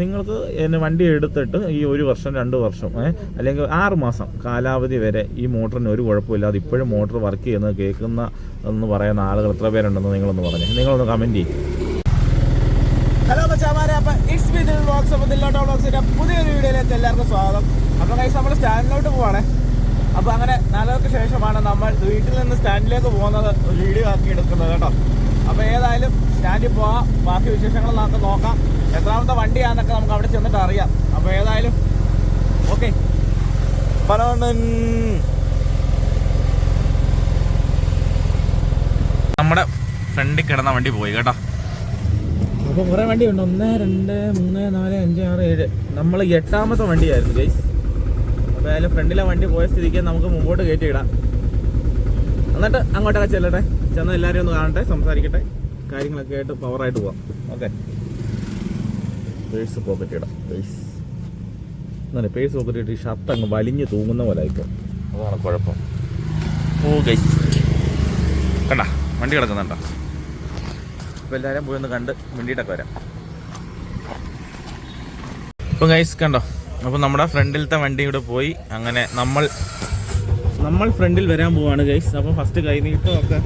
നിങ്ങൾക്ക് എന്നെ വണ്ടി എടുത്തിട്ട് ഈ ഒരു വർഷം രണ്ട് വർഷം അല്ലെങ്കിൽ ആറ് മാസം കാലാവധി വരെ ഈ മോട്ടറിന് ഒരു കുഴപ്പമില്ലാതെ ഇപ്പോഴും മോട്ടർ വർക്ക് ചെയ്യുന്നത് കേൾക്കുന്ന എന്ന് പറയുന്ന ആളുകൾ എത്ര പേരുണ്ടെന്ന് നിങ്ങളൊന്ന് പറഞ്ഞു. നിങ്ങളൊന്ന് കമന്റ് ചെയ്യും. ഹലോ വ്ളോഗ്സിന്റെ പുതിയൊരു വീഡിയോയിലേക്ക് എല്ലാവർക്കും സ്വാഗതം. അപ്പൊ കൈസ് നമ്മൾ സ്റ്റാൻഡിലോട്ട് പോവാണേ. അപ്പൊ അങ്ങനെ നാലുകൾക്ക് ശേഷമാണ് നമ്മൾ വീട്ടിൽ നിന്ന് സ്റ്റാൻഡിലേക്ക് പോകുന്നത് വീഡിയോ ആക്കി എടുക്കുന്നത് കേട്ടോ. അപ്പൊ ഏതായാലും സ്റ്റാൻഡിൽ പോവാം. ബാക്കി വിശേഷങ്ങൾ നമുക്ക് നോക്കാം. എത്രാമത്തെ വണ്ടിയാന്നൊക്കെ നമുക്ക് അവിടെ ചെന്നിട്ട് അറിയാം. അപ്പൊ ഏതായാലും ഓക്കെ. പലവണ്ണൻ നമ്മുടെ ഫ്രണ്ടിൽ കിടന്ന വണ്ടി പോയി കേട്ടോ. അപ്പോൾ കുറേ വണ്ടിയുണ്ട്. ഒന്ന് രണ്ട് മൂന്ന് നാല് അഞ്ച് ആറ് ഏഴ്. നമ്മൾ എട്ടാമത്തെ വണ്ടിയായിരുന്നു ഗൈസ് അപ്പോൾ അതിൽ ഫ്രണ്ടിലെ വണ്ടി പോയ സ്ഥിതിക്ക് നമുക്ക് മുമ്പോട്ട് കയറ്റി ഇടാം എന്നിട്ട് അങ്ങോട്ടൊക്കെ ചെല്ലട്ടെ. ചെന്ന് എല്ലാവരും ഒന്ന് കാണട്ടെ സംസാരിക്കട്ടെ. കാര്യങ്ങളൊക്കെ ആയിട്ട് പവറായിട്ട് പോവാം. ഓക്കെ. പേഴ്സ് പോക്കറ്റ് ഇടാം പേഴ്സ്. എന്നാലും പേഴ്സ് പോക്കറ്റ് ഇട്ട് ഈ ഷർട്ട് അങ്ങ് വലിഞ്ഞ് തൂങ്ങുന്ന പോലെ ഇപ്പോൾ അതാണ് കുഴപ്പം. ഓ ഗൈസ് കണ്ട വണ്ടി കിടക്കുന്നുണ്ടോ? അപ്പോൾ എല്ലാവരും പോയി ഒന്ന് കണ്ട് വണ്ടിയിട്ടൊക്കെ വരാം. ഇപ്പം ഗൈസ് കണ്ടോ? അപ്പോൾ നമ്മുടെ ഫ്രണ്ടിലത്തെ വണ്ടി ഇവിടെ പോയി. അങ്ങനെ നമ്മൾ നമ്മൾ ഫ്രണ്ടിൽ വരാൻ പോവാണ് ഗൈസ് അപ്പോൾ ഫസ്റ്റ് കൈനീട്ടം ഒക്കെ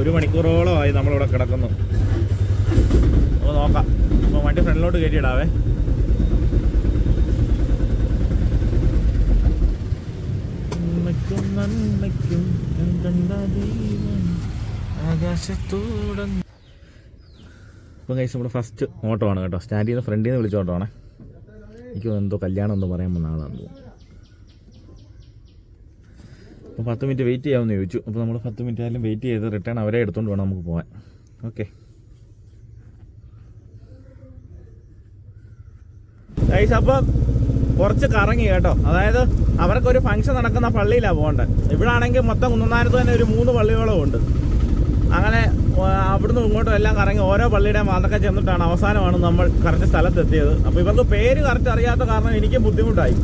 ഒരു മണിക്കൂറോളമായി നമ്മളിവിടെ കിടക്കുന്നു. അപ്പോൾ നോക്കാം. അപ്പോൾ വണ്ടി ഫ്രണ്ടിലോട്ട് കയറ്റിയിടാവേ. നന്മയ്ക്കും ആകാശത്തോടം ഇപ്പം കഴിച്ച് നമ്മുടെ ഫസ്റ്റ് ഓട്ടോ ആണ് കേട്ടോ. സ്റ്റാൻഡ് ചെയ്യുന്ന ഫ്രണ്ടിൽ നിന്ന് വിളിച്ച ഓട്ടോ ആണേ എനിക്ക് എന്തോ കല്യാണം എന്തോ പറയാൻ വന്ന ആളാണെന്ന് തോന്നുന്നു. അപ്പോൾ പത്ത് മിനിറ്റ് വെയിറ്റ് ചെയ്യാമെന്ന് ചോദിച്ചു. അപ്പോൾ നമ്മൾ പത്ത് മിനിറ്റ് ആയാലും വെയിറ്റ് ചെയ്ത് റിട്ടേൺ അവരെ എടുത്തുകൊണ്ട് വേണം നമുക്ക് പോകാൻ ഓക്കെ അപ്പം കുറച്ച് കറങ്ങി കേട്ടോ. അതായത് അവർക്കൊരു ഫംഗ്ഷൻ നടക്കുന്ന പള്ളിയിലാണ് പോകേണ്ടത് ഇവിടെ ആണെങ്കിൽ മൊത്തം കുന്നനാരത്ത് തന്നെ ഒരു മൂന്ന് പള്ളിയോളം ഉണ്ട്. അങ്ങനെ അവിടുന്ന് ഇങ്ങോട്ടും എല്ലാം കറങ്ങി ഓരോ പള്ളിയുടെയും വാതൊക്കെ ചെന്നിട്ടാണ് അവസാനമാണ് നമ്മൾ കറക്റ്റ് സ്ഥലത്തെത്തിയത്. അപ്പോൾ ഇവർക്ക് പേര് കറക്റ്റ് അറിയാത്ത കാരണം എനിക്കും ബുദ്ധിമുട്ടായി.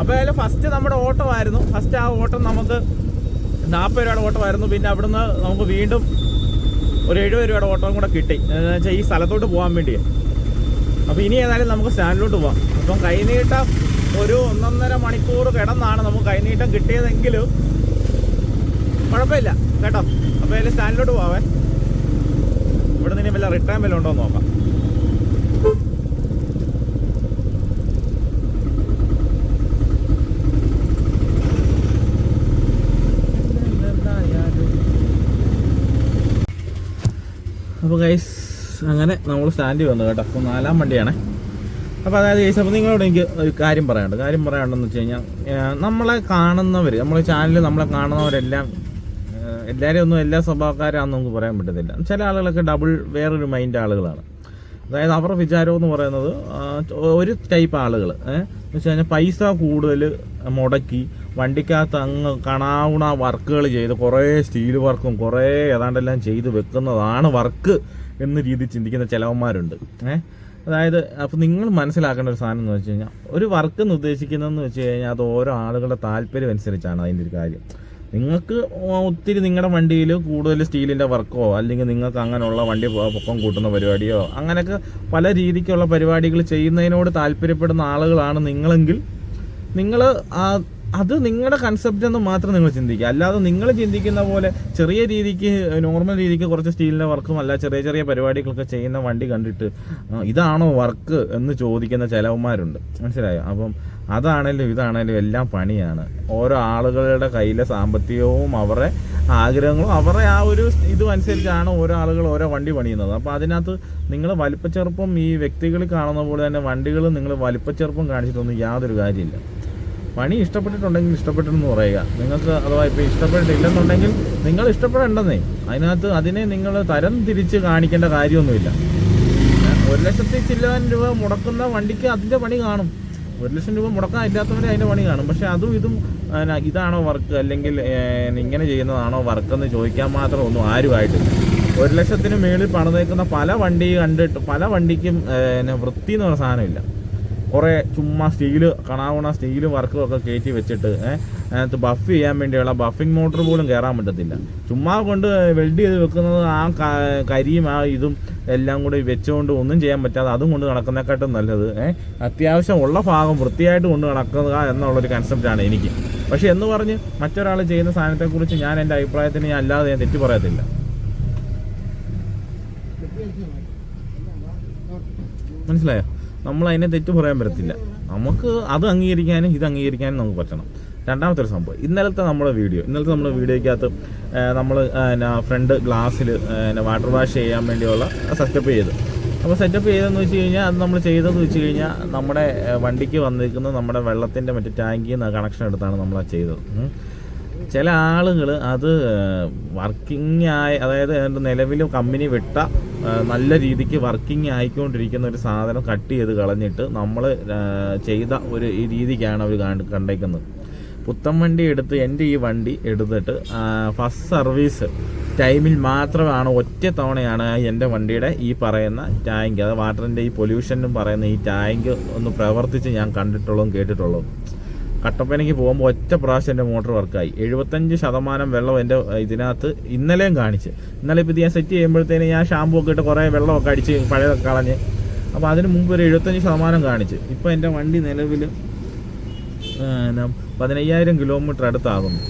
അപ്പോൾ അതിൽ ഫസ്റ്റ് നമ്മുടെ ഓട്ടം ആയിരുന്നു. ഫസ്റ്റ് ആ ഓട്ടം നമുക്ക് നാൽപ്പത് രൂപയുടെ ഓട്ടമായിരുന്നു. പിന്നെ അവിടുന്ന് നമുക്ക് വീണ്ടും ഒരു എഴുപത് രൂപയുടെ ഓട്ടം കൂടെ കിട്ടി. എന്ന് വെച്ചാൽ ഈ സ്ഥലത്തോട്ട് പോകാൻ വേണ്ടി. അപ്പോൾ ഇനി ഏതായാലും നമുക്ക് സ്റ്റാൻഡിലോട്ട് പോകാം അപ്പം കൈനീട്ടം ഒരു ഒന്നൊന്നര മണിക്കൂർ കിടന്നാണ് നമുക്ക് കൈനീട്ടം കിട്ടിയതെങ്കിലും കുഴപ്പമില്ല. കേട്ടോ? അപ്പോൾ അതിൽ സ്റ്റാൻഡിലോട്ട് പോവാൻ ഇവിടെ നിന്ന് വല്ല റിട്ടേൺ വല്ല ഉണ്ടോ നോക്കാം. അപ്പോൾ ഗൈസ് അങ്ങനെ നമ്മൾ സ്റ്റാൻഡിൽ വന്നു കേട്ടോ. അപ്പോൾ നാലാം വണ്ടിയാണ്. അപ്പോൾ അതായത് ഗൈസ് അപ്പോൾ നിങ്ങളോട് എനിക്ക് ഒരു കാര്യം പറയാനുണ്ട്. കാര്യം പറയാനുണ്ടെന്ന് വെച്ച് കഴിഞ്ഞാൽ നമ്മളെ കാണുന്നവർ നമ്മളെ ചാനലിൽ നമ്മളെ കാണുന്നവരെല്ലാം എല്ലാവരും ഒന്നും എല്ലാ സ്വഭാവക്കാരാണെന്ന് നമുക്ക് പറയാൻ പറ്റത്തില്ല. ചില ആളുകളൊക്കെ ഡബിൾ വേറൊരു മൈൻഡ് ആളുകളാണ്. അതായത് അവരുടെ വിചാരം എന്ന് പറയുന്നത് ഒരു ടൈപ്പ് ആളുകൾ എന്ന് വെച്ച് കഴിഞ്ഞാൽ പൈസ കൂടുതൽ മുടക്കി വണ്ടിക്കകത്ത് അങ്ങ് കാണാവുന്ന വർക്കുകൾ ചെയ്ത് കുറേ സ്റ്റീൽ വർക്കും കുറേ ഏതാണ്ടെല്ലാം ചെയ്ത് വെക്കുന്നതാണ് വർക്ക് എന്ന രീതിയിൽ ചിന്തിക്കുന്ന ചിലവന്മാരുണ്ട്. ഏഹ് അതായത് അപ്പോൾ നിങ്ങൾ മനസ്സിലാക്കേണ്ട ഒരു സാധനം എന്ന് വെച്ച് കഴിഞ്ഞാൽ ഒരു വർക്ക് എന്ന് ഉദ്ദേശിക്കുന്നതെന്ന് വെച്ച് കഴിഞ്ഞാൽ അത് ഓരോ ആളുകളുടെ താല്പര്യം അനുസരിച്ചാണ് അതിന്റെ ഒരു കാര്യം. നിങ്ങൾക്ക് ഒത്തിരി നിങ്ങളുടെ വണ്ടിയിൽ കൂടുതൽ സ്റ്റീലിന്റെ വർക്കോ അല്ലെങ്കിൽ നിങ്ങൾക്ക് അങ്ങനെയുള്ള വണ്ടി പൊക്കം കൂട്ടുന്ന പരിപാടിയോ അങ്ങനെയൊക്കെ പല രീതിക്കുള്ള പരിപാടികൾ ചെയ്യുന്നതിനോട് താല്പര്യപ്പെടുന്ന ആളുകളാണ് നിങ്ങളെങ്കിൽ നിങ്ങൾ അത് നിങ്ങളുടെ കൺസെപ്റ്റ് എന്ന് മാത്രം നിങ്ങൾ ചിന്തിക്കുക. അല്ലാതെ നിങ്ങൾ ചിന്തിക്കുന്ന പോലെ ചെറിയ രീതിക്ക് നോർമൽ രീതിക്ക് കുറച്ച് സ്റ്റീലിന്റെ വർക്കും അല്ല ചെറിയ ചെറിയ പരിപാടികളൊക്കെ ചെയ്യുന്ന വണ്ടി കണ്ടിട്ട് ഇതാണോ വർക്ക് എന്ന് ചോദിക്കുന്ന ചിലവന്മാരുണ്ട്. മനസ്സിലായോ? അപ്പം അതാണേലും ഇതാണേലും എല്ലാം പണിയാണ്. ഓരോ ആളുകളുടെ കയ്യിലെ സാമ്പത്തികവും അവരുടെ ആഗ്രഹങ്ങളും അവരുടെ ആ ഒരു ഇതും അനുസരിച്ചാണ് ഓരോ ആളുകൾ ഓരോ വണ്ടി പണിയുന്നത്. അപ്പോൾ അതിനകത്ത് നിങ്ങൾ വലിപ്പച്ചെറുപ്പം ഈ വ്യക്തികളിൽ കാണുന്ന പോലെ തന്നെ വണ്ടികൾ നിങ്ങൾ വലിപ്പച്ചെറുപ്പം കാണിച്ചിട്ടൊന്നും യാതൊരു കാര്യമില്ല. പണി ഇഷ്ടപ്പെട്ടിട്ടുണ്ടെങ്കിൽ ഇഷ്ടപ്പെട്ടെന്ന് പറയുക. നിങ്ങൾക്ക് അഥവാ ഇപ്പോൾ ഇഷ്ടപ്പെട്ടിട്ടില്ലെന്നുണ്ടെങ്കിൽ നിങ്ങൾ ഇഷ്ടപ്പെടേണ്ടെന്നേ. അതിനകത്ത് അതിനെ നിങ്ങൾ തരം തിരിച്ച് കാണിക്കേണ്ട കാര്യമൊന്നുമില്ല. ഒരു ലക്ഷത്തി ചില്ലാൻ രൂപ മുടക്കുന്ന വണ്ടിക്ക് അതിന്റെ പണി കാണും. ഒരു ലക്ഷം രൂപ മുടക്കാൻ ഇല്ലാത്തവരെ അതിന്റെ പണി കാണും. പക്ഷേ അതും ഇതും ഇതാണോ വർക്ക്? അല്ലെങ്കിൽ ഇങ്ങനെ ചെയ്യുന്നതാണോ വർക്ക് എന്ന് ചോദിക്കാൻ മാത്രം ഒന്നും ആരുമായിട്ടില്ല. ഒരു ലക്ഷത്തിന് മേളിൽ പണിതേക്കുന്ന പല വണ്ടി കണ്ടിട്ട് പല വണ്ടിക്കും വൃത്തി എന്ന് പറഞ്ഞ സാധനമില്ല. കുറേ ചുമ്മാ സ്റ്റീൽ കണാവണ സ്റ്റീൽ വർക്കും ഒക്കെ കയറ്റി വെച്ചിട്ട് അതിനകത്ത് ബഫ് ചെയ്യാൻ വേണ്ടിയുള്ള ബഫിംഗ് മോട്ടർ പോലും കയറാൻ പറ്റത്തില്ല. ചുമ്മാ കൊണ്ട് വെൽഡ് ചെയ്ത് വെക്കുന്നത് ആ കരിയും ആ ഇതും എല്ലാം കൂടി വെച്ചുകൊണ്ട് ഒന്നും ചെയ്യാൻ പറ്റാതെ അതും കൊണ്ട് നടക്കുന്നതിനെക്കാട്ടും നല്ലത് അത്യാവശ്യം ഉള്ള ഭാഗം വൃത്തിയായിട്ട് കൊണ്ട് നടക്കുക എന്നുള്ളൊരു കൺസെപ്റ്റാണ് എനിക്ക്. പക്ഷെ എന്ന് പറഞ്ഞ് മറ്റൊരാൾ ചെയ്യുന്ന സാധനത്തെക്കുറിച്ച് ഞാൻ എന്റെ അഭിപ്രായത്തിന് ഞാൻ അല്ലാതെ ഞാൻ തെറ്റു പറയത്തില്ല. മനസ്സിലായോ? നമ്മൾ അതിനെ തെറ്റ് പറയാൻ പറ്റത്തില്ല. നമുക്ക് അത് അംഗീകരിക്കാനും ഇത് അംഗീകരിക്കാനും നമുക്ക് പറ്റണം. രണ്ടാമത്തെ ഒരു സംഭവം ഇന്നലത്തെ നമ്മുടെ വീഡിയോ ഇന്നലത്തെ നമ്മുടെ വീഡിയോയ്ക്കകത്ത് നമ്മൾ ഫ്രണ്ട് ഗ്ലാസ്സിൽ വാട്ടർ വാഷ് ചെയ്യാൻ വേണ്ടിയുള്ള സെറ്റപ്പ് ചെയ്തു. അപ്പോൾ സെറ്റപ്പ് ചെയ്തതെന്ന് വെച്ച് കഴിഞ്ഞാൽ അത് നമ്മൾ ചെയ്തതെന്ന് വെച്ച് കഴിഞ്ഞാൽ നമ്മുടെ വണ്ടിക്ക് വന്നിരിക്കുന്ന നമ്മുടെ വെള്ളത്തിന്റെ മറ്റേ ടാങ്കിൽ നിന്ന് കണക്ഷൻ എടുത്താണ് നമ്മൾ അത് ചെയ്തത്. ചില ആളുകൾ അത് വർക്കിംഗ് ആയി അതായത് എന്റെ നിലവിൽ കമ്പനി വിട്ട നല്ല രീതിക്ക് വർക്കിംഗ് ആയിക്കൊണ്ടിരിക്കുന്ന ഒരു സാധനം കട്ട് ചെയ്ത് കളഞ്ഞിട്ട് നമ്മൾ ചെയ്ത ഒരു രീതിക്കാണ് അവർ കണ്ടേക്കുന്നത്. പുത്തൻ വണ്ടി എടുത്ത് എന്റെ ഈ വണ്ടി എടുത്തിട്ട് ഫസ്റ്റ് സർവീസ് ടൈമിൽ മാത്രമാണ് ഒറ്റ തവണയാണ് എന്റെ വണ്ടിയുടെ ഈ പറയുന്ന ടാങ്ക് അത് വാട്ടറിന്റെ ഈ പൊല്യൂഷനും പറയുന്ന ഈ ടാങ്ക് ഒന്ന് പ്രവർത്തിച്ച് ഞാൻ കണ്ടിട്ടുള്ളതും കേട്ടിട്ടുള്ളതും. കട്ടപ്പനയ്ക്ക് പോകുമ്പോൾ ഒറ്റ പ്രാവശ്യം എന്റെ മോട്ടോർ വർക്കായി. എഴുപത്തഞ്ച് ശതമാനം വെള്ളം എന്റെ ഇതിനകത്ത് ഇന്നലെയും കാണിച്ച്. ഇന്നലെ ഇപ്പോൾ ഇത് ഞാൻ സെറ്റ് ചെയ്യുമ്പോഴത്തേന് ഞാൻ ഷാമ്പൂ ഒക്കെ ഇട്ട് കുറേ വെള്ളമൊക്കെ അടിച്ച് പഴയതൊക്കെ കളഞ്ഞ്. അപ്പോൾ അതിന് മുമ്പ് ഒരു എഴുപത്തഞ്ച് ശതമാനം കാണിച്ച്. ഇപ്പോൾ എന്റെ വണ്ടി നിലവിൽ പതിനയ്യായിരം കിലോമീറ്റർ അടുത്താകുന്നു.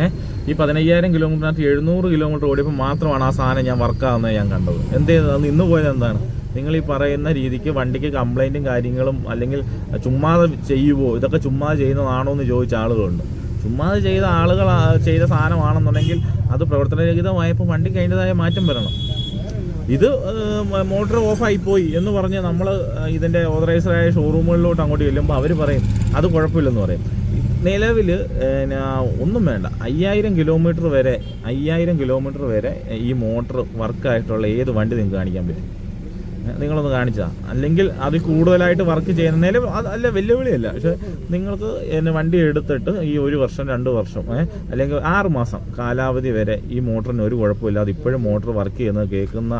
ഏ? ഈ പതിനയ്യായിരം കിലോമീറ്ററിനകത്ത് എഴുന്നൂറ് കിലോമീറ്റർ ഓടിയപ്പോൾ മാത്രമാണ് ആ സാധനം ഞാൻ വർക്കാകുന്നത് ഞാൻ കണ്ടത്. എന്ത് ചെയ്തത്? ഇന്ന് പോയത് എന്താണ്? നിങ്ങൾ ഈ പറയുന്ന രീതിക്ക് വണ്ടിക്ക് കംപ്ലൈന്റും കാര്യങ്ങളും അല്ലെങ്കിൽ ചുമ്മാതെ ചെയ്യുമോ ഇതൊക്കെ ചുമ്മാതെ ചെയ്യുന്നതാണോ എന്ന് ചോദിച്ച ആളുകളുണ്ട്. ചുമ്മാതെ ചെയ്ത ആളുകൾ ചെയ്ത സാധനമാണെന്നുണ്ടെങ്കിൽ അത് പ്രവർത്തനരഹിതമായപ്പോൾ വണ്ടിക്ക് അതിന്റെതായ മാറ്റം വരണം. ഇത് മോട്ടോർ ഓഫായി പോയി എന്ന് പറഞ്ഞ് നമ്മൾ ഇതിന്റെ ഓതറൈസ്ഡായ ഷോറൂമുകളിലോട്ട് അങ്ങോട്ട് ചെല്ലുമ്പോൾ അവർ പറയും അത് കുഴപ്പമില്ലെന്ന് പറയും. നിലവിൽ ഒന്നും വേണ്ട. അയ്യായിരം കിലോമീറ്റർ വരെ അയ്യായിരം കിലോമീറ്റർ വരെ ഈ മോട്ടർ വർക്കായിട്ടുള്ള ഏത് വണ്ടി നിങ്ങൾക്ക് കാണിക്കാൻ പറ്റും? നിങ്ങളൊന്ന് കാണിച്ചാ അല്ലെങ്കിൽ അതിൽ കൂടുതലായിട്ട് വർക്ക് ചെയ്യുന്നതിൽ അല്ല വെല്ലുവിളിയല്ല. പക്ഷെ നിങ്ങൾക്ക് എന്നെ വണ്ടി എടുത്തിട്ട് ഈ ഒരു വർഷം രണ്ട് വർഷം അല്ലെങ്കിൽ ആറ് മാസം കാലാവധി വരെ ഈ മോട്ടറിന് ഒരു കുഴപ്പമില്ലാതെ ഇപ്പോഴും മോട്ടർ വർക്ക് ചെയ്യുന്നത് കേൾക്കുന്ന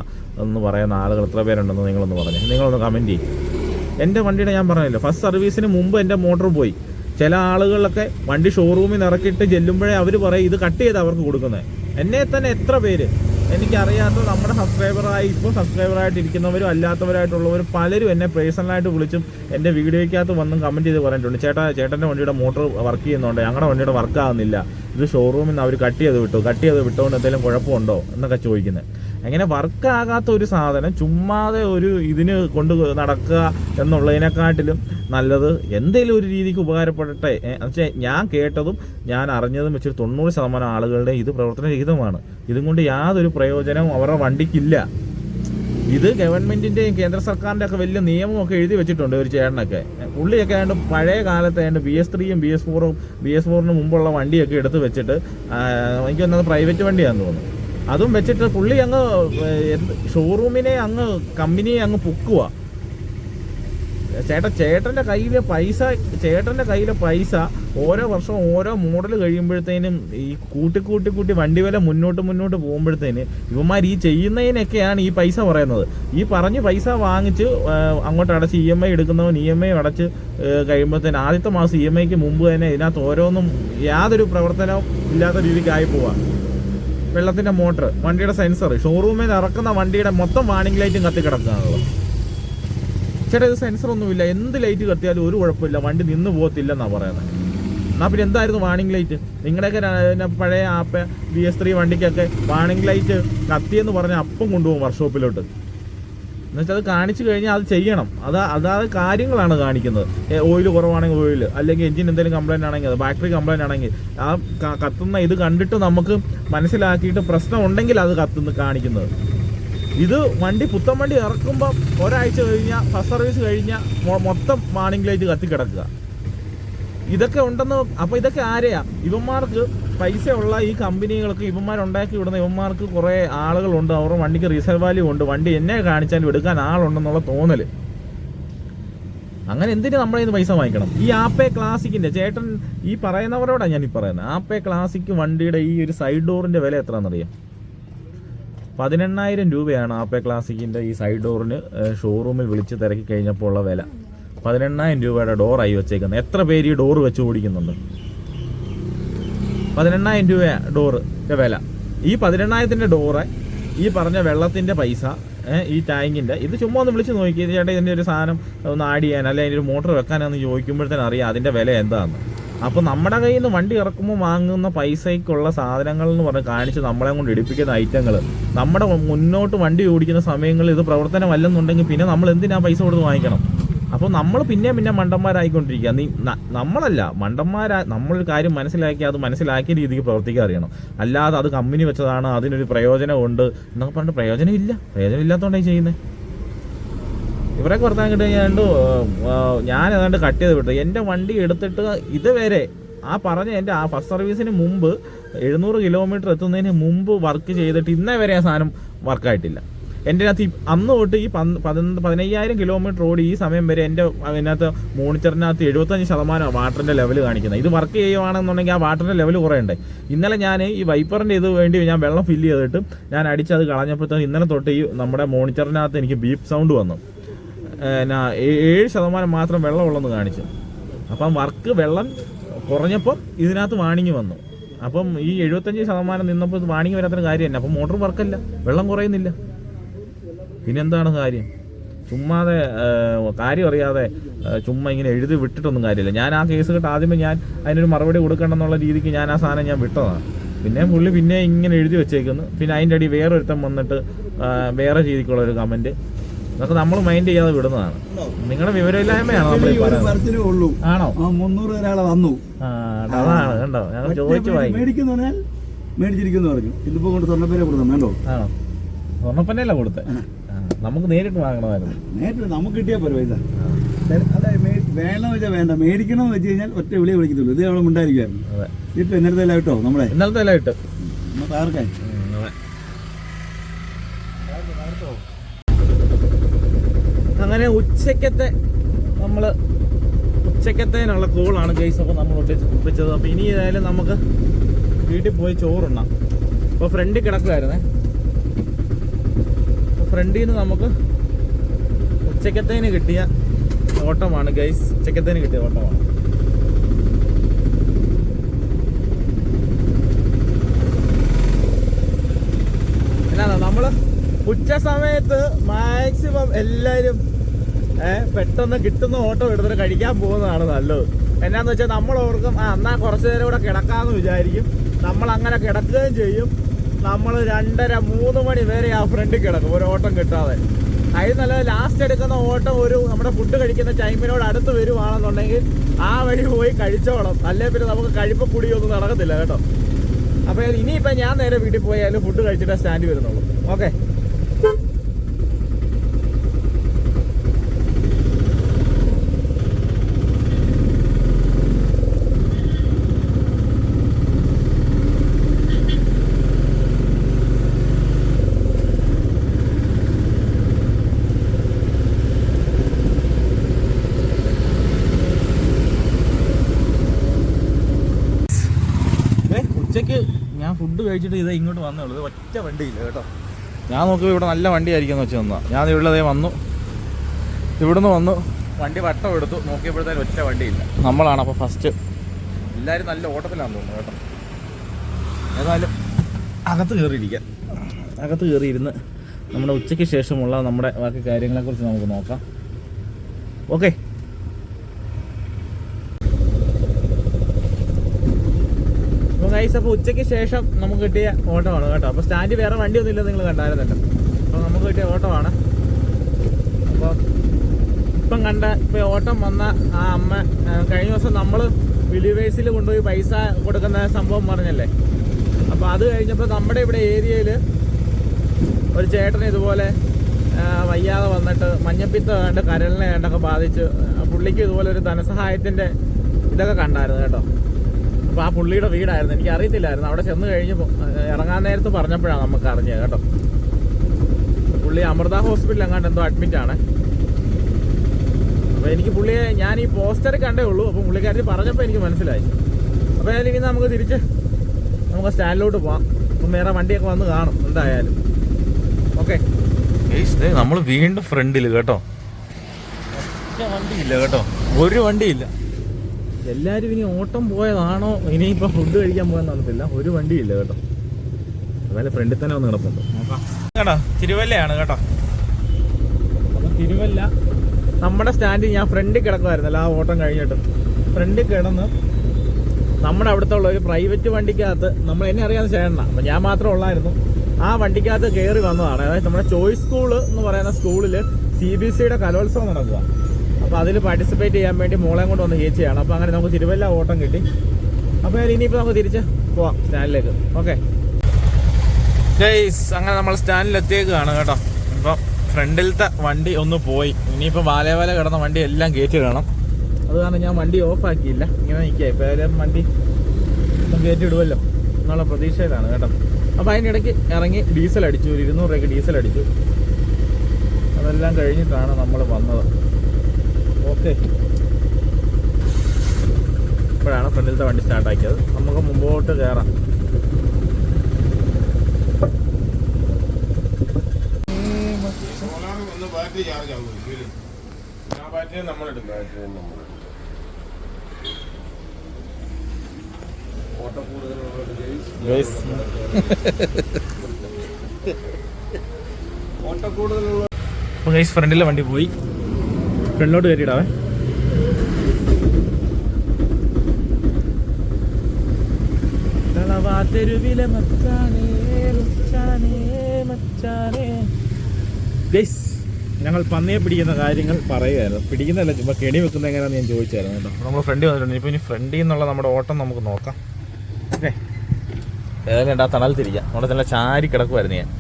എന്ന് പറയുന്ന ആളുകൾ എത്ര പേരുണ്ടെന്ന് നിങ്ങളൊന്ന് പറഞ്ഞു. നിങ്ങളൊന്ന് കമന്റ് ചെയ്യും. എന്റെ വണ്ടിയുടെ ഞാൻ പറഞ്ഞില്ല ഫസ്റ്റ് സർവീസിന് മുമ്പ് എന്റെ മോട്ടർ പോയി. ചില ആളുകളൊക്കെ വണ്ടി ഷോറൂമിൽ ഇറക്കിയിട്ട് ചെല്ലുമ്പോഴേ അവർ പറയും ഇത് കട്ട് ചെയ്ത് അവർക്ക് കൊടുക്കുന്നത് എന്നെ തന്നെ എത്ര പേര് എനിക്കറിയാത്ത നമ്മുടെ സബ്സ്ക്രൈബറായി ഇപ്പോൾ സബ്സ്ക്രൈബറായിട്ടിരിക്കുന്നവരും അല്ലാത്തവരായിട്ടുള്ളവരും പലരും എന്നെ പേഴ്സണലായിട്ട് വിളിച്ചും എന്റെ വീഡിയോയ്ക്കകത്ത് വന്നും കമന്റ് ചെയ്ത് പറഞ്ഞിട്ടുണ്ട്. ചേട്ടാ ചേട്ടന്റെ വണ്ടിയുടെ മോട്ടോർ വർക്ക് ചെയ്യുന്നുണ്ട്. ഞങ്ങളുടെ വണ്ടിയുടെ വർക്ക് ആകുന്നില്ല ഇത് ഷോറൂമിൽ നിന്ന് അവർ കട്ട് ചെയ്ത് വിട്ടു. കട്ട് ചെയ്ത് വിട്ടുകൊണ്ട് എന്തെങ്കിലും കുഴപ്പമുണ്ടോ? എന്നൊക്കെ ചോദിക്കുന്നത് അങ്ങനെ വർക്കാകാത്ത ഒരു സാധനം ചുമ്മാതെ ഒരു ഇതിന് കൊണ്ട് നടക്കുക എന്നുള്ളതിനെക്കാട്ടിലും നല്ലത് എന്തെങ്കിലും ഒരു രീതിക്ക് ഉപകാരപ്പെടട്ടെ. എന്നുവെച്ചാൽ ഞാൻ കേട്ടതും ഞാൻ അറിഞ്ഞതും വെച്ചൊരു തൊണ്ണൂറ് ശതമാനം ആളുകളുടെ ഇത് പ്രവർത്തനരഹിതമാണ്. ഇതും കൊണ്ട് യാതൊരു പ്രയോജനവും അവരുടെ വണ്ടിക്കില്ല. ഇത് ഗവൺമെന്റിന്റെയും കേന്ദ്ര സർക്കാരിന്റെ ഒക്കെ വലിയ നിയമമൊക്കെ എഴുതി വെച്ചിട്ടുണ്ട് ഒരു ചേട്ടനൊക്കെ. പുള്ളിയൊക്കെ ആയതുകൊണ്ട് പഴയ കാലത്ത് ആയതുകൊണ്ട് ബി എസ് ത്രീയും ബി എസ് ഫോറും ബി എസ് ഫോറിന് മുമ്പുള്ള വണ്ടിയൊക്കെ എടുത്ത് വെച്ചിട്ട് എനിക്ക് വന്നത് പ്രൈവറ്റ് വണ്ടിയാണെന്ന് തോന്നുന്നു. അതും വെച്ചിട്ട് പുള്ളി അങ്ങ് ഷോറൂമിനെ അങ്ങ് കമ്പനിയെ അങ്ങ് പൊക്കുക ചേട്ടൻ ചേട്ടന്റെ കയ്യിലെ പൈസ ചേട്ടന്റെ കയ്യിലെ പൈസ ഓരോ വർഷവും ഓരോ മോഡൽ കഴിയുമ്പോഴത്തേനും ഈ കൂട്ടി കൂട്ടി കൂട്ടി വണ്ടി വില മുന്നോട്ട് മുന്നോട്ട് പോകുമ്പോഴത്തേന് ഇവന്മാർ ഈ ചെയ്യുന്നതിനൊക്കെയാണ് ഈ പൈസ പറയുന്നത്. ഈ പറഞ്ഞ് പൈസ വാങ്ങിച്ച് അങ്ങോട്ട് അടച്ച് ഇ എം ഐ എടുക്കുന്നവൻ ഇ എം ഐ അടച്ച് കഴിയുമ്പോഴത്തേന് ആദ്യത്തെ മാസം ഇ എം ഐക്ക് മുമ്പ് തന്നെ ഇതിനകത്ത് ഓരോന്നും യാതൊരു പ്രവർത്തനവും ഇല്ലാത്ത രീതിക്കായി പോവാം. വെള്ളത്തിന്റെ മോട്ടർ വണ്ടിയുടെ സെൻസർ ഷോറൂമിൽ നിന്ന് ഇറക്കുന്ന വണ്ടിയുടെ മൊത്തം വാണിംഗ് ലൈറ്റും കത്തി കിടക്കുകയാണല്ലോ ചേട്ടാ ഇത് സെൻസർ ഒന്നുമില്ല. എന്ത് ലൈറ്റ് കത്തിയാലും ഒരു കുഴപ്പമില്ല. വണ്ടി നിന്ന് പോകത്തില്ലെന്നാ പറയുന്നത്. എന്നാ പിന്നെ എന്തായിരുന്നു വാണിംഗ് ലൈറ്റ് നിങ്ങളുടെയൊക്കെ പഴയ ആപ്പ് ബി എസ് ത്രീ വണ്ടിക്കൊക്കെ വാണിംഗ് ലൈറ്റ് കത്തിയെന്ന് പറഞ്ഞാൽ അപ്പം കൊണ്ടുപോകും വർക്ക്ഷോപ്പിലോട്ട് എന്നുവെച്ചാൽ അത് കാണിച്ചു കഴിഞ്ഞാൽ അത് ചെയ്യണം. അത് അതാത് കാര്യങ്ങളാണ് കാണിക്കുന്നത്. ഓയിൽ കുറവാണെങ്കിൽ ഓയിൽ അല്ലെങ്കിൽ എഞ്ചിൻ എന്തെങ്കിലും കംപ്ലൈന്റ് ആണെങ്കിൽ അത് ബാറ്ററി കംപ്ലൈന്റ് ആണെങ്കിൽ ആ കത്തുന്ന ഇത് കണ്ടിട്ട് നമുക്ക് മനസ്സിലാക്കിയിട്ട് പ്രശ്നം ഉണ്ടെങ്കിൽ അത് കത്തുന്ന കാണിക്കുന്നത്. ഇത് വണ്ടി പുത്തൻ വണ്ടി ഇറക്കുമ്പോൾ ഒരാഴ്ച കഴിഞ്ഞാൽ ഫസ്റ്റ് സർവീസ് കഴിഞ്ഞാൽ മൊത്തം വാണിംഗ് ലൈറ്റ് കത്തി കിടക്കുക ഇതൊക്കെ ഉണ്ടെന്ന് അപ്പോൾ ഇതൊക്കെ ആരെയാ? ഇവന്മാർക്ക് പൈസ ഉള്ള ഈ കമ്പനികൾക്ക് ഇവന്മാരുണ്ടാക്കി വിടുന്ന ഇവന്മാർക്ക് കുറേ ആളുകളുണ്ട്. അവരുടെ വണ്ടിക്ക് റീസെയിൽ വാല്യൂ ഉണ്ട്. വണ്ടി എന്നെ കാണിച്ചാലും എടുക്കാൻ ആളുണ്ടെന്നുള്ള തോന്നൽ. അങ്ങനെ എന്തിനു നമ്മളെ ഇത് പൈസ വാങ്ങിക്കണം? ഈ ആപ്പേ ക്ലാസിക്കിന്റെ ചേട്ടൻ ഈ പറയുന്നവരോടാണ് ഞാൻ ഈ പറയുന്നത് ആപ്പേ ക്ലാസിക് വണ്ടിയുടെ ഈ ഒരു സൈഡ് ഡോറിന്റെ വില എത്രയാണെന്നറിയാം പതിനെണ്ണായിരം രൂപയാണ് ആപ്പേ ക്ലാസിക്കിന്റെ ഈ സൈഡ് ഡോറിന് ഷോറൂമിൽ വിളിച്ച് തിരക്കി കഴിഞ്ഞപ്പോൾ ഉള്ള വില. പതിനെണ്ണായിരം രൂപയുടെ ഡോറായി വെച്ചേക്കുന്നത്. എത്ര പേര് ഈ ഡോറ് വെച്ച് ഓടിക്കുന്നുണ്ട്? പതിനെണ്ണായിരം രൂപ ഡോറിന്റെ വില. ഈ പതിനെണ്ണായിരത്തിന്റെ ഡോറ് ഈ പറഞ്ഞ വെള്ളത്തിന്റെ പൈസ ഈ ടാങ്കിന്റെ ഇത് ചുമ്മാ ഒന്ന് വിളിച്ച് നോക്കി ചേട്ടാ ഇതിന്റെ ഒരു സാധനം ഒന്ന് ആഡ് ചെയ്യാൻ അല്ലെങ്കിൽ അതിന്റെ ഒരു മോട്ടർ വെക്കാനെന്ന് ചോദിക്കുമ്പോഴത്തേനും അറിയാം അതിന്റെ വില എന്താണെന്ന് അപ്പോൾ നമ്മുടെ കയ്യിൽ നിന്ന് വണ്ടി ഇറക്കുമ്പോൾ വാങ്ങുന്ന പൈസയ്ക്കുള്ള സാധനങ്ങൾ എന്ന് പറഞ്ഞ് കാണിച്ച് നമ്മളെ കൊണ്ട് എടുപ്പിക്കുന്ന ഐറ്റങ്ങൾ നമ്മുടെ മുന്നോട്ട് വണ്ടി ഓടിക്കുന്ന സമയങ്ങളിൽ ഇത് പ്രവർത്തനമല്ലെന്നുണ്ടെങ്കിൽ പിന്നെ നമ്മൾ എന്തിനാ പൈസ കൊടുത്ത് വാങ്ങിക്കണം? അപ്പോൾ നമ്മൾ പിന്നെ പിന്നെ മണ്ടന്മാരായിക്കൊണ്ടിരിക്കുക. നീ നമ്മളല്ല മണ്ടന്മാരാ നമ്മൾ കാര്യം മനസ്സിലാക്കി അത് മനസ്സിലാക്കിയ രീതിക്ക് പ്രവർത്തിക്കാൻ അറിയണം. അല്ലാതെ അത് കമ്പനി വെച്ചതാണ് അതിനൊരു പ്രയോജനമുണ്ട് എന്നൊക്കെ പറഞ്ഞിട്ട് പ്രയോജനം ഇല്ല പ്രയോജനം ഇല്ലാത്തതുകൊണ്ടാണ് ചെയ്യുന്നത് ഇവരൊക്കെ വർത്താൻ കിട്ടി കഴിഞ്ഞാണ്ട് ഞാൻ ഏതാണ്ട് കട്ട് ചെയ്ത് വിട്ടു. എന്റെ വണ്ടി എടുത്തിട്ട് ഇതുവരെ ആ പറഞ്ഞ എന്റെ ആ ഫസ്റ്റ് സർവീസിന് മുമ്പ് എഴുന്നൂറ് കിലോമീറ്റർ എത്തുന്നതിന് മുമ്പ് വർക്ക് ചെയ്തിട്ട് ഇന്നേ വരെ ആ സാധനം വർക്കായിട്ടില്ല എന്റെ അകത്ത് അന്ന് തൊട്ട് ഈ പതിനൊന്ന് പതിനയ്യായിരം കിലോമീറ്റർ ഓടി ഈ സമയം വരെ എന്റെ അതിനകത്ത് മോണിറ്ററിനകത്ത് എഴുപത്തഞ്ച് ശതമാനം വാട്ടറിന്റെ ലെവൽ കാണിക്കുന്നത്. ഇത് വർക്ക് ചെയ്യുവാണെന്നുണ്ടെങ്കിൽ ആ വാട്ടറിന്റെ ലെവൽ കുറയണ്ടേ? ഇന്നലെ ഞാൻ ഈ വൈപ്പറിന്റെ ഇത് വേണ്ടി ഞാൻ വെള്ളം ഫില്ല് ചെയ്തിട്ട് ഞാൻ അടിച്ചത് കളഞ്ഞപ്പോഴത്തേക്ക് ഇന്നലെ തൊട്ട് ഈ നമ്മുടെ മോണിറ്ററിനകത്ത് എനിക്ക് ബീപ്പ് സൗണ്ട് വന്നു. എന്നാ ഏഴ് ശതമാനം മാത്രം വെള്ളമുള്ളെന്ന് കാണിച്ചു. അപ്പം വർക്ക് വെള്ളം കുറഞ്ഞപ്പം ഇതിനകത്ത് വാണിങ്ങി വന്നു. അപ്പം ഈ എഴുപത്തഞ്ച് ശതമാനം നിന്നപ്പോൾ ഇത് വാണിങ് വരാത്തൊരു കാര്യം തന്നെ അപ്പം മോട്ടർ വർക്കല്ല വെള്ളം കുറയുന്നില്ല. പിന്നെന്താണ് കാര്യം? ചുമ്മാതെ കാര്യം അറിയാതെ ചുമ്മാ ഇങ്ങനെ എഴുതി വിട്ടിട്ടൊന്നും കാര്യമില്ല. ഞാൻ ആ കേസ് കേട്ട് ആദ്യമേ ഞാൻ അതിനൊരു മറുപടി കൊടുക്കണം എന്നുള്ള രീതിക്ക് ഞാൻ ആ സാധനം ഞാൻ വിട്ടതാണ്. പിന്നെ പുള്ളി പിന്നെ ഇങ്ങനെ എഴുതി വെച്ചേക്കുന്നു. പിന്നെ അതിന്റെ അടി വേറെ ഒരുത്തം വന്നിട്ട് വേറെ രീതിക്കുള്ള ഒരു കമന്റ് അതൊക്കെ നമ്മൾ മൈൻഡ് ചെയ്യാതെ വിടുന്നതാണ്. നിങ്ങളുടെ വിവരമില്ലായ്മയാണ് നമ്മൾ ആണോ? മുന്നൂറ് ഒരാളെ വന്നു. അതാണ് കണ്ടോ? ഞങ്ങൾ ചോദിച്ചു മേടിക്കുന്നു മേടിച്ചിരിക്കുന്നു പറഞ്ഞു. ഇതിപ്പോ കൊണ്ട് സ്വർണപ്പേരെ കൊടുക്കാം വേണ്ടോ? ആണോ? സ്വർണപ്പന്നല്ല കൊടുത്തേ? നമുക്ക് നേരിട്ട് വാങ്ങണമായിരുന്നു. നേരിട്ട് നമുക്ക് കിട്ടിയാൽ പോലെ പൈസ. അതെ വേണമെന്ന് വെച്ചാൽ വേണ്ട. മേടിക്കണമെന്ന് വെച്ച് കഴിഞ്ഞാൽ ഒറ്റ വിളിയെ വിളിക്കത്തുള്ളൂ. ഇത് അവളും ഉണ്ടായിരിക്കുമായിരുന്നു അതെ. ഇപ്പൊ ഇന്നലത്തെ കേട്ടോ നമ്മളെ? ഇന്നലത്തെ എല്ലാം ഇട്ട്. നമ്മൾ ആർക്കായി അങ്ങനെ ഉച്ചക്കത്തെ നമ്മൾ ഉച്ചക്കത്തേനുള്ള കോളാണ് ഗൈസ് അപ്പോൾ നമ്മൾ ഒട്ടിച്ച് ഒപ്പിച്ചത് അപ്പോൾ ഇനി ഏതായാലും നമുക്ക് വീട്ടിൽ പോയി ചോറുണ്ണാം. അപ്പോൾ ഫ്രണ്ടിൽ കിടക്കുമായിരുന്നേ ഫ്രണ്ടിൽ നിന്ന് നമുക്ക് ഉച്ചക്കത്തേന് കിട്ടിയ ഓട്ടമാണ് ഗൈസ് ഉച്ചക്കത്തേന് കിട്ടിയ ഓട്ടമാണ്. എന്നാണ് നമ്മൾ ഉച്ച സമയത്ത് മാക്സിമം എല്ലാരും ഏഹ് പെട്ടെന്ന് കിട്ടുന്ന ഓട്ടം എടുത്തിട്ട് കഴിക്കാൻ പോകുന്നതാണ് നല്ലത്. എന്നാന്ന് വെച്ചാൽ നമ്മൾ ഓർക്കും ആ എന്നാ കുറച്ചു നേരം കൂടെ കിടക്കാന്ന് വിചാരിക്കും. നമ്മൾ അങ്ങനെ കിടക്കുകയും ചെയ്യും. നമ്മൾ രണ്ടര മൂന്ന് മണി വരെ ആ ഫ്രണ്ട് കിടക്കും. ഒരു ഓട്ടം കിട്ടാതെ. അതിൽ നല്ല ലാസ്റ്റ് എടുക്കുന്ന ഓട്ടം ഒരു നമ്മുടെ ഫുഡ് കഴിക്കുന്ന ടൈമിനോട് അടുത്ത് വരുവാണെന്നുണ്ടെങ്കിൽ ആ വഴി പോയി കഴിച്ചോളാം. അല്ലേ പിന്നെ നമുക്ക് കഴിപ്പ് കുടിയൊന്നും നടക്കത്തില്ല കേട്ടോ. അപ്പൊ ഇനിയിപ്പോ ഞാൻ നേരെ വീട്ടിൽ പോയാലും ഫുഡ് കഴിച്ചിട്ടേ സ്റ്റാൻഡ് വരുന്നുള്ളൂ. ഓക്കെ ഉച്ചയ്ക്ക് ഞാൻ ഫുഡ് കഴിച്ചിട്ട് ഇതേ ഇങ്ങോട്ട് വന്നുള്ളൂ ഇത് ഒറ്റ വണ്ടിയില്ല കേട്ടോ. ഞാൻ നോക്കുമ്പോൾ ഇവിടെ നല്ല വണ്ടിയായിരിക്കും എന്ന് വെച്ച് വന്നാ ഞാൻ ഇവിടെ വന്നു. ഇവിടുന്ന് വന്നു. വണ്ടി വട്ടം എടുത്തു. നോക്കിയപ്പോഴത്തേനും ഒറ്റ വണ്ടിയില്ല. നമ്മളാണ് അപ്പോൾ ഫസ്റ്റ് എല്ലാവരും നല്ല ഓട്ടത്തിലാണെന്ന് തോന്നുന്നു കേട്ടോ. ഏതായാലും അകത്ത് കയറിയിരിക്കാം. അകത്ത് കയറിയിരുന്ന് നമ്മുടെ ഉച്ചയ്ക്ക് ശേഷമുള്ള നമ്മുടെ ബാക്കി കാര്യങ്ങളെക്കുറിച്ച് നമുക്ക് നോക്കാം. ഓക്കെ അപ്പോൾ ഗൈസ് ഉച്ചയ്ക്ക് ശേഷം നമുക്ക് കിട്ടിയ ഓട്ടമാണ് കേട്ടോ. അപ്പോൾ സ്റ്റാൻഡ് വേറെ വണ്ടി ഒന്നും ഇല്ല നിങ്ങൾ കണ്ടായിരുന്നല്ലോ. അപ്പോൾ നമുക്ക് കിട്ടിയ ഓട്ടമാണ് അപ്പോൾ ഇപ്പം കണ്ട ഇപ്പോൾ ഓട്ടം വന്ന ആ അമ്മ കഴിഞ്ഞ ദിവസം നമ്മൾ വിലിവേഴ്സിൽ കൊണ്ടുപോയി പൈസ കൊടുക്കുന്ന സംഭവം പറഞ്ഞല്ലേ? അപ്പോൾ അത് കഴിഞ്ഞപ്പോൾ നമ്മുടെ ഇവിടെ ഏരിയയിൽ ഒരു ചേട്ടൻ ഇതുപോലെ വയ്യാതെ വന്നിട്ട് മഞ്ഞപ്പിത്ത കണ്ട് കരളിനെ കണ്ടൊക്കെ ബാധിച്ച് പുള്ളിക്ക് ഇതുപോലെ ഒരു ധനസഹായത്തിന്റെ ഇതൊക്കെ കണ്ടായിരുന്നു കേട്ടോ. അപ്പോൾ ആ പുള്ളിയുടെ വീടായിരുന്നു. എനിക്ക് അറിയത്തില്ലായിരുന്നു. അവിടെ ചെന്ന് കഴിഞ്ഞ് ഇറങ്ങാൻ നേരത്ത് പറഞ്ഞപ്പോഴാണ് നമുക്ക് അറിഞ്ഞത് കേട്ടോ. പുള്ളി അമൃത ഹോസ്പിറ്റലിൽ അങ്ങാണ്ട് എന്തോ അഡ്മിറ്റ് ആണ്. അപ്പോൾ എനിക്ക് പുള്ളിയെ ഞാൻ ഈ പോസ്റ്റർ കണ്ടേ ഉള്ളൂ. അപ്പോൾ പുള്ളിക്കാരി പറഞ്ഞപ്പോൾ എനിക്ക് മനസ്സിലായി. അപ്പോൾ ഏതായാലും ഇനി നമുക്ക് തിരിച്ച് നമുക്ക് സ്റ്റാൻഡിലോട്ട് പോവാം. അപ്പം വേറെ വണ്ടിയൊക്കെ വന്ന് കാണും എന്തായാലും. ഓക്കെ. നമ്മൾ വീണ്ടും ഫ്രണ്ടിൽ കേട്ടോ. വണ്ടിയില്ല കേട്ടോ. ഒരു വണ്ടിയില്ല. എല്ലാരും ഇനി ഓട്ടം പോയതാണോ? ഇനിയിപ്പോ ഫുഡ് കഴിക്കാൻ പോയെന്ന് അറിയത്തില്ല ഒരു വണ്ടിയില്ല കേട്ടോ. അതുപോലെ ഫ്രണ്ടിൽ തന്നെ ഒന്ന് കിടപ്പുണ്ട്. നോക്കാം. കേട്ടോ തിരുവല്ലയാണ് കേട്ടോ. തിരുവല്ല നമ്മുടെ സ്റ്റാൻഡിൽ ഞാൻ ഫ്രണ്ടിൽ കിടക്കുമായിരുന്നല്ലോ ആ ഓട്ടം കഴിഞ്ഞിട്ട്. ഫ്രണ്ടിൽ കിടന്ന് നമ്മുടെ അവിടുത്തെ ഉള്ള ഒരു പ്രൈവറ്റ് വണ്ടിക്കകത്ത് നമ്മൾ എന്നെ അറിയാവുന്ന ചേട്ടന. അപ്പൊ ഞാൻ മാത്രം ഉള്ളായിരുന്നു. ആ വണ്ടിക്കകത്ത് കയറി വന്നതാണ്. അതായത് നമ്മുടെ ചോയ്സ് സ്കൂൾ എന്ന് പറയുന്ന സ്കൂളിൽ സി ബി സിയുടെ കലോത്സവം നടക്കുക അപ്പൊ അതിൽ പാർട്ടിസിപ്പേറ്റ് ചെയ്യാൻ വേണ്ടി മോളെ കൊണ്ട് വന്ന് ചേച്ചിയാണ് അപ്പോൾ അങ്ങനെ നമുക്ക് തിരുവല്ല ഓട്ടം കിട്ടി. അപ്പൊ ഇനിയിപ്പോ നമുക്ക് തിരിച്ച് പോവാം സ്റ്റാൻഡിലേക്ക്. ഓക്കെ ഗൈസ് അങ്ങനെ നമ്മൾ സ്റ്റാൻഡിലെത്തിയേക്കാണ് കേട്ടോ. ഇപ്പം ഫ്രണ്ടിലത്തെ വണ്ടി ഒന്ന് പോയി. ഇനിയിപ്പോൾ വാലേവാല കിടന്ന വണ്ടി എല്ലാം കയറ്റി വേണം അത് കാരണം ഞാൻ വണ്ടി ഓഫാക്കിയില്ല ഇങ്ങനെ നിൽക്കുക ഇപ്പോൾ വണ്ടി കയറ്റി ഇടുമല്ലോ എന്നുള്ള പ്രതീക്ഷയിലാണ് കേട്ടോ. അപ്പോൾ അതിന്റെ ഇടയ്ക്ക് ഇറങ്ങി ഡീസൽ അടിച്ചു. ഒരു ഇരുന്നൂറ് രൂപയ്ക്ക് ഡീസൽ അടിച്ചു. അതെല്ലാം കഴിഞ്ഞിട്ടാണ് നമ്മൾ വന്നത്. ഓക്കെ. ഇപ്പോഴാണ് ഫ്രണ്ടിലത്തെ വണ്ടി സ്റ്റാർട്ടാക്കിയത്. നമുക്ക് മുമ്പോട്ട് കയറാം ബാറ്ററി ചാർജ് ആ ബാറ്ററി നമ്മളെടുക്കും നമ്മളെടുക്കും ഗൈസ് ഫ്രണ്ടിലെ വണ്ടി പോയി. ഫ്രണ്ടിലോട്ട് കയറ്റിയിടാവേ തെരുവിലെ മച്ചാനേ മച്ചാനേ മച്ചാനേ. ഗൈസ് ഞങ്ങൾ പന്നിയെ പിടിക്കുന്ന കാര്യങ്ങൾ പറയുമായിരുന്നു പിടിക്കുന്നതല്ല ചുമ്മാ കെണി വെക്കുന്ന എങ്ങനെയാണെന്ന് ഞാൻ ചോദിച്ചായിരുന്നു കേട്ടോ. നമ്മൾ ഫ്രണ്ട് വന്നിട്ടുണ്ട്. ഇപ്പൊ ഇനി ഫ്രണ്ടിൽ നിന്നുള്ള നമ്മുടെ ഓട്ടം നമുക്ക് നോക്കാം. ഓക്കെ. ഏതായാലും ആ തണൽ തിരിക്കാം. അവിടെ നല്ല ചാരി കിടക്കുമായിരുന്നു ഞാൻ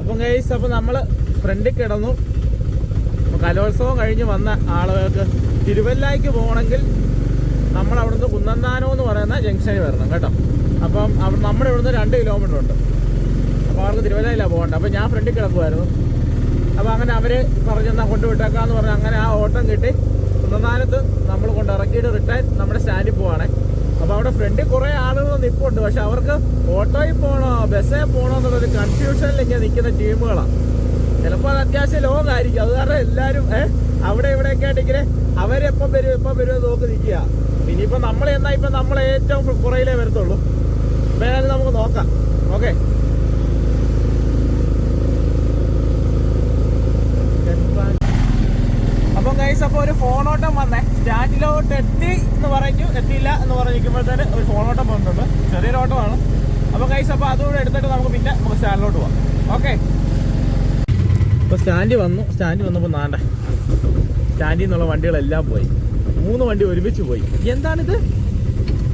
അപ്പം ഗൈസ് അപ്പോൾ നമ്മൾ ഫ്രണ്ടിൽ കിടന്നു. കലോത്സവം കഴിഞ്ഞ് വന്ന ആളുകൾക്ക് തിരുവല്ലായ്ക്ക് പോകണമെങ്കിൽ നമ്മൾ അവിടുന്ന് കുന്നന്താനം എന്ന് പറയുന്ന ജംഗ്ഷനിൽ വരണം കേട്ടോ. അപ്പം നമ്മുടെ ഇവിടുന്ന് രണ്ട് കിലോമീറ്റർ ഉണ്ട്. അപ്പോൾ അവർക്ക് തിരുവല്ലയിലാണ് പോകേണ്ടത്. അപ്പോൾ ഞാൻ ഫ്രണ്ടിൽ കിടക്കുമായിരുന്നു അപ്പോൾ അങ്ങനെ അവർ പറഞ്ഞെന്നാൽ കൊണ്ടുവിട്ടേക്കാന്ന് പറഞ്ഞ് അങ്ങനെ ആ ഓട്ടം കിട്ടി. കുന്നന്താനത്ത് നമ്മൾ കൊണ്ട് ഇറക്കിയിട്ട് റിട്ടേൺ നമ്മുടെ സ്റ്റാൻഡിൽ പോവാണേ. അപ്പോൾ അവിടെ ഫ്രണ്ടിൽ കുറെ ആളുകൾ നിപ്പുണ്ട്. പക്ഷെ അവർക്ക് ഓട്ടോയിൽ പോകണോ ബസ്സിൽ പോകണോ എന്നുള്ളൊരു കൺഫ്യൂഷനിൽ ഇങ്ങനെ നിൽക്കുന്ന ടീമുകളാണ് ചിലപ്പോൾ അത് അത്യാവശ്യം ലോങ് ആയിരിക്കും. അത് കാരണം എല്ലാവരും ഏഹ് അവിടെ ഇവിടെയൊക്കെ ആയിട്ട് ഇങ്ങനെ അവരെപ്പം വരും എപ്പം വരും നോക്കി നിൽക്കുക ഇനിയിപ്പോ നമ്മൾ എന്നാ ഇപ്പൊ നമ്മൾ ഏറ്റവും പുറയിലേ വരത്തുള്ളൂ. വേണമെങ്കിൽ നമുക്ക് നോക്കാം. ഓക്കെ അപ്പം ഗൈസ് അപ്പോൾ ഒരു ഫോണോട്ടം വന്നേ. സ്റ്റാൻഡിലോട്ട് എത്തി എന്ന് പറഞ്ഞു. എത്തിയില്ല എന്ന് പറഞ്ഞിരിക്കുമ്പോഴത്തേന് ഒരു ഫോണോട്ടം വന്നിട്ടുണ്ട്. ചെറിയൊരു ഓട്ടമാണ്. അപ്പോൾ ഗൈസ് അപ്പോൾ അതുകൂടെ എടുത്തിട്ട് നമുക്ക് പിന്നെ നമുക്ക് സ്റ്റാൻഡിലോട്ട് പോവാം. ഓക്കെ ഇപ്പോൾ സ്റ്റാൻഡിൽ വന്നു. സ്റ്റാൻഡിൽ വന്നപ്പോൾ നാണ്ട സ്റ്റാൻഡിൽ നിന്നുള്ള വണ്ടികളെല്ലാം പോയി. മൂന്ന് വണ്ടി ഒരുമിച്ച് പോയി. എന്താണിത്?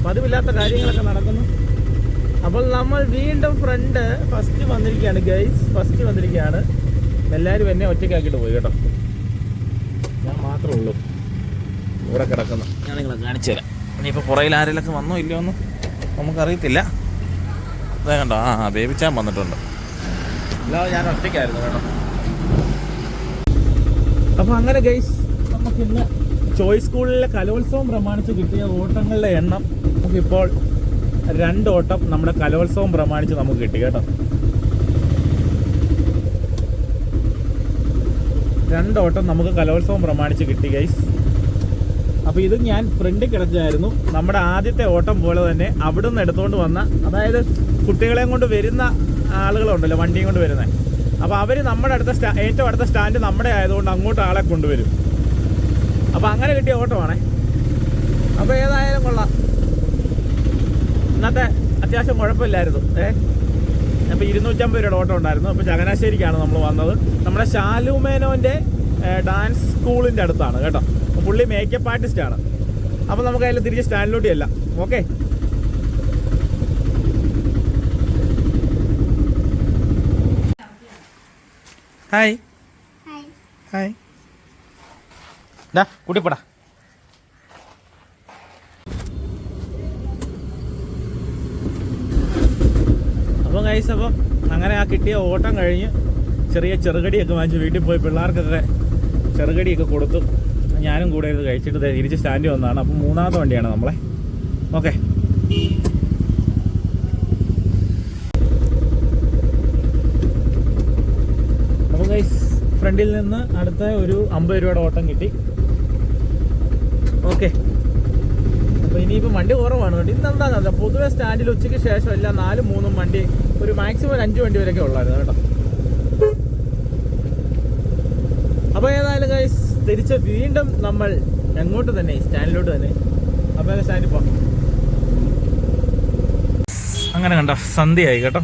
പതിവില്ലാത്ത കാര്യങ്ങളൊക്കെ നടക്കുന്നു. അപ്പോൾ നമ്മൾ വീണ്ടും ഫ്രണ്ട് ഫസ്റ്റ് വന്നിരിക്കുകയാണ് ഗൈസ് ഫസ്റ്റ് വന്നിരിക്കുകയാണ്. എല്ലാവരും എന്നെ ഒറ്റയ്ക്കാക്കിയിട്ട് പോയി കേട്ടോ. ഞാൻ മാത്രമേ ഉള്ളൂ. ഇവിടെ കിടക്കുന്നു. ഞാൻ നിങ്ങളെ കാണിച്ചു തരാം. ഇനിയിപ്പോൾ പുറയിൽ ആരെങ്കിലൊക്കെ വന്നോ ഇല്ലയോ എന്ന് നമുക്കറിയത്തില്ല. അതേ കണ്ടോ? ആ ബേബിച്ചാൻ വന്നിട്ടുണ്ട്. അല്ലാതെ ഞാൻ ഒറ്റയ്ക്കായിരുന്നു കേട്ടോ. അപ്പോൾ അങ്ങനെ ഗൈസ് നമുക്ക് ഇന്ന് ചോയ്സ് സ്കൂളിലെ കലോത്സവം പ്രമാണിച്ച് കിട്ടിയ ഓട്ടങ്ങളുടെ എണ്ണം നമുക്കിപ്പോൾ രണ്ട് ഓട്ടം നമ്മുടെ കലോത്സവം പ്രമാണിച്ച് നമുക്ക് കിട്ടി കേട്ടോ. രണ്ട് ഓട്ടം നമുക്ക് കലോത്സവം പ്രമാണിച്ച് കിട്ടി ഗൈസ് അപ്പോൾ ഇത് ഞാൻ ഫ്രണ്ടിൽ കിടച്ചായിരുന്നു നമ്മുടെ ആദ്യത്തെ ഓട്ടം പോലെ തന്നെ അവിടെ നിന്ന് എടുത്തുകൊണ്ട് വന്ന അതായത് കുട്ടികളെയും കൊണ്ട് വരുന്ന ആളുകളുണ്ടല്ലോ വണ്ടിയും കൊണ്ട് വരുന്നത് അപ്പോൾ അവർ നമ്മുടെ അടുത്ത സ്റ്റാ ഏറ്റവും അടുത്ത സ്റ്റാൻഡ് നമ്മുടെ ആയതുകൊണ്ട് അങ്ങോട്ട് ആളെ കൊണ്ടുവരും. അപ്പോൾ അങ്ങനെ കിട്ടിയ ഓട്ടമാണേ. അപ്പോൾ ഏതായാലും കൊള്ളാം. ഇന്നത്തെ അത്യാവശ്യം കുഴപ്പമില്ലായിരുന്നു ഏ? അപ്പോൾ ഇരുന്നൂറ്റമ്പത് രൂപയുടെ ഓട്ടോ ഉണ്ടായിരുന്നു. അപ്പോൾ ചങ്ങനാശ്ശേരിക്കാണ് നമ്മൾ വന്നത്. നമ്മുടെ ഷാലുമേനോന്റെ ഡാൻസ് സ്കൂളിന്റെ അടുത്താണ് കേട്ടോ. പുള്ളി മേക്കപ്പ് ആർട്ടിസ്റ്റാണ് അപ്പോൾ നമുക്ക് അതിൽ തിരിച്ച് സ്റ്റാൻഡിലോട്ട് ചെല്ലാം. ഓക്കെ ഹായ് ഹായ് ഡാ കൂട്ടിപ്പോടാ. അപ്പോൾ ഗൈസ് അപ്പം അങ്ങനെ ആ കിട്ടിയ ഓട്ടം കഴിഞ്ഞ് ചെറിയ ചെറുകടിയൊക്കെ വാങ്ങിച്ച് വീട്ടിൽ പോയി പിള്ളേർക്കൊക്കെ ചെറുകടിയൊക്കെ കൊടുത്തു. ഞാനും കൂടെ ഇത് കഴിച്ചിട്ട് തിരിച്ച് സ്റ്റാൻഡിൽ വന്നതാണ്. അപ്പം മൂന്നാമത്തെ വണ്ടിയാണ് നമ്മളെ. ഓക്കെ. ഗൈസ് ഫ്രണ്ടിൽ നിന്ന് അടുത്ത ഒരു അമ്പത് രൂപയുടെ ഓട്ടം കിട്ടി. ഓക്കെ. അപ്പോൾ ഇനിയിപ്പോൾ വണ്ടി കുറവാണ് കേട്ടോ. ഇന്ന് എന്താണെന്നല്ല പൊതുവേ സ്റ്റാൻഡിൽ ഉച്ചയ്ക്ക് ശേഷം എല്ലാം നാലും മൂന്നും വണ്ടി ഒരു മാക്സിമം ഒരു അഞ്ച് വണ്ടി വരെയൊക്കെ ഉള്ളായിരുന്നു കേട്ടോ. അപ്പോൾ ഏതായാലും ഗൈസ് തിരിച്ച് വീണ്ടും നമ്മൾ എങ്ങോട്ട് തന്നെ സ്റ്റാൻഡിലോട്ട് തന്നെ. അപ്പോൾ സ്റ്റാൻഡിൽ പോകാം അങ്ങനെ കണ്ട സന്ധ്യയായി കേട്ടോ.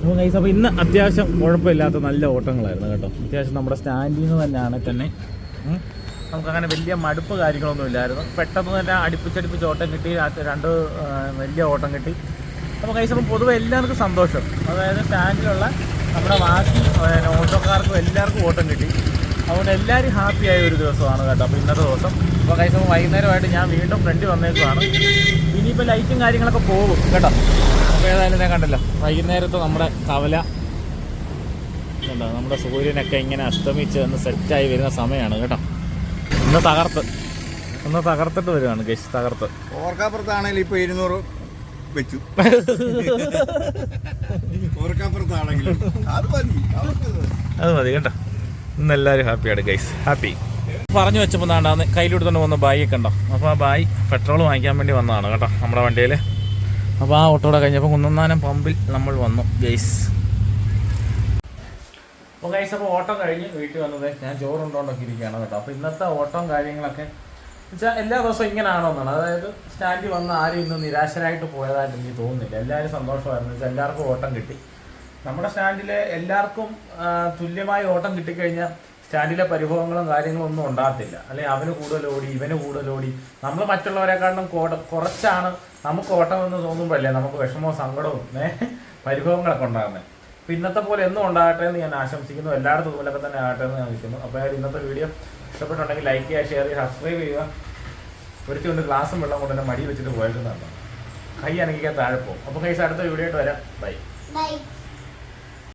അപ്പോൾ ഗൈസ് അപ്പോൾ ഇന്ന് അത്യാവശ്യം കുഴപ്പമില്ലാത്ത നല്ല ഓട്ടങ്ങളായിരുന്നു കേട്ടോ. അത്യാവശ്യം നമ്മുടെ സ്റ്റാൻഡിൽ നിന്ന് തന്നെയാണ് തന്നെ. നമുക്കങ്ങനെ വലിയ മടുപ്പ് കാര്യങ്ങളൊന്നും ഇല്ലായിരുന്നു. പെട്ടെന്ന് തന്നെ അടുപ്പിച്ചടുപ്പിച്ച് ഓട്ടം കിട്ടി രണ്ട് വലിയ ഓട്ടം കിട്ടി. അപ്പോൾ കഴിച്ചപ്പോൾ പൊതുവെ എല്ലാവർക്കും സന്തോഷം. അതായത് സ്റ്റാൻഡിലുള്ള നമ്മുടെ ബാക്കി ഓട്ടോക്കാർക്കും എല്ലാവർക്കും ഓട്ടം കിട്ടി. അതുകൊണ്ട് എല്ലാവരും ആയ ഒരു ദിവസമാണ് കേട്ടോ അപ്പോൾ ഇന്നത്തെ ദിവസം. അപ്പോൾ കഴിച്ചപ്പോൾ വൈകുന്നേരമായിട്ട് ഞാൻ വീണ്ടും ഫ്രണ്ട് വന്നേക്കുവാണ്. ഇനിയിപ്പോൾ ലൈറ്റും കാര്യങ്ങളൊക്കെ പോകും കേട്ടോ. അപ്പോൾ ഏതായാലും ഞാൻ കണ്ടല്ലോ വൈകുന്നേരത്തെ നമ്മുടെ കവല കണ്ടോ നമ്മുടെ സൂര്യനൊക്കെ ഇങ്ങനെ അസ്തമിച്ച് ഒന്ന് സെറ്റായി വരുന്ന സമയമാണ് കേട്ടോ. ഒന്ന് തകർത്ത്. ഒന്ന് തകർത്തിട്ട് വരുവാണ് ഗസ് തകർത്ത്. ഓർക്കാപ്പുറത്താണെങ്കിൽ ഇപ്പൊ ഇരുന്നൂറ് വെച്ചു. ഓർക്കാപ്പുറത്താണെങ്കിലും അത് മതി അത് മതി കേട്ടോ ഇന്ന് എല്ലാവരും ഹാപ്പിയാണ് ഗൈസ് ഹാപ്പി. പറഞ്ഞു വെച്ചപ്പോൾ നാണ്ടാന്ന് കയ്യിലെടുത്തോണ്ട് പോകുന്ന ബായിയൊക്കെ ഉണ്ടോ അപ്പോൾ ആ ബായി പെട്രോൾ വാങ്ങിക്കാൻ വേണ്ടി വന്നതാണ് കേട്ടോ നമ്മുടെ വണ്ടിയിൽ അപ്പോൾ ആ ഓട്ടോടെ കഴിഞ്ഞപ്പോൾ കുന്നന്താനം പമ്പിൽ നമ്മൾ വന്നു ഗൈസ് അപ്പോൾ കൈസ് അപ്പോൾ ഓട്ടം കഴിഞ്ഞ് വീട്ടിൽ വന്നത് ഞാൻ ചോറുണ്ടോണ്ടൊക്കെ ഇരിക്കുകയാണ് കേട്ടോ. അപ്പോൾ ഇന്നത്തെ ഓട്ടം കാര്യങ്ങളൊക്കെ വെച്ചാൽ എല്ലാ ദിവസവും ഇങ്ങനെയാണോ എന്നാണ്. അതായത് സ്റ്റാൻഡിൽ വന്ന് ആരും ഇന്ന് നിരാശരായിട്ട് പോയതായിട്ട് എനിക്ക് തോന്നുന്നില്ല. എല്ലാവരും സന്തോഷമായിരുന്നു. വെച്ചാൽ എല്ലാവർക്കും ഓട്ടം കിട്ടി. നമ്മുടെ സ്റ്റാൻഡിലെ എല്ലാവർക്കും തുല്യമായി ഓട്ടം കിട്ടിക്കഴിഞ്ഞാൽ സ്റ്റാൻഡിലെ പരിഭവങ്ങളും കാര്യങ്ങളും ഒന്നും ഉണ്ടാകത്തില്ല. അല്ലെങ്കിൽ അവന് കൂടുതൽ ഓടി ഇവന് കൂടുതൽ ഓടി. നമ്മൾ മറ്റുള്ളവരെക്കാളും കുറച്ചാണ് നമുക്ക് ഓട്ടം എന്ന് തോന്നുമ്പോഴല്ലേ നമുക്ക് വിഷമവും സങ്കടവും പരിഭവങ്ങളൊക്കെ ഉണ്ടാകുന്നത് ഇന്നത്തെ പോലെ എന്നും ഉണ്ടാകട്ടെ എന്ന് ഞാൻ ആശംസിക്കുന്നു. എല്ലായിടത്തും ഇതുപോലൊക്കെ തന്നെ ആകട്ടെ എന്ന് ഞാൻ വിളിക്കുന്നു. അപ്പോൾ ഇന്നത്തെ വീഡിയോ ഇഷ്ടപ്പെട്ടുണ്ടെങ്കിൽ ലൈക്ക് ചെയ്യുക ഷെയർ ചെയ്യുക സബ്സ്ക്രൈബ് ചെയ്യുക. ഒരിക്കലും കൊണ്ട് ഗ്ലാസും വെള്ളം കൊണ്ട് തന്നെ മടി വെച്ചിട്ട് പോയിരുന്നതാണ് കൈ അനങ്ങിക്കാൻ താഴെ പോകും. അപ്പോൾ കൈസ് അടുത്ത വീഡിയോ ആയിട്ട് വരാം. Bye Bye.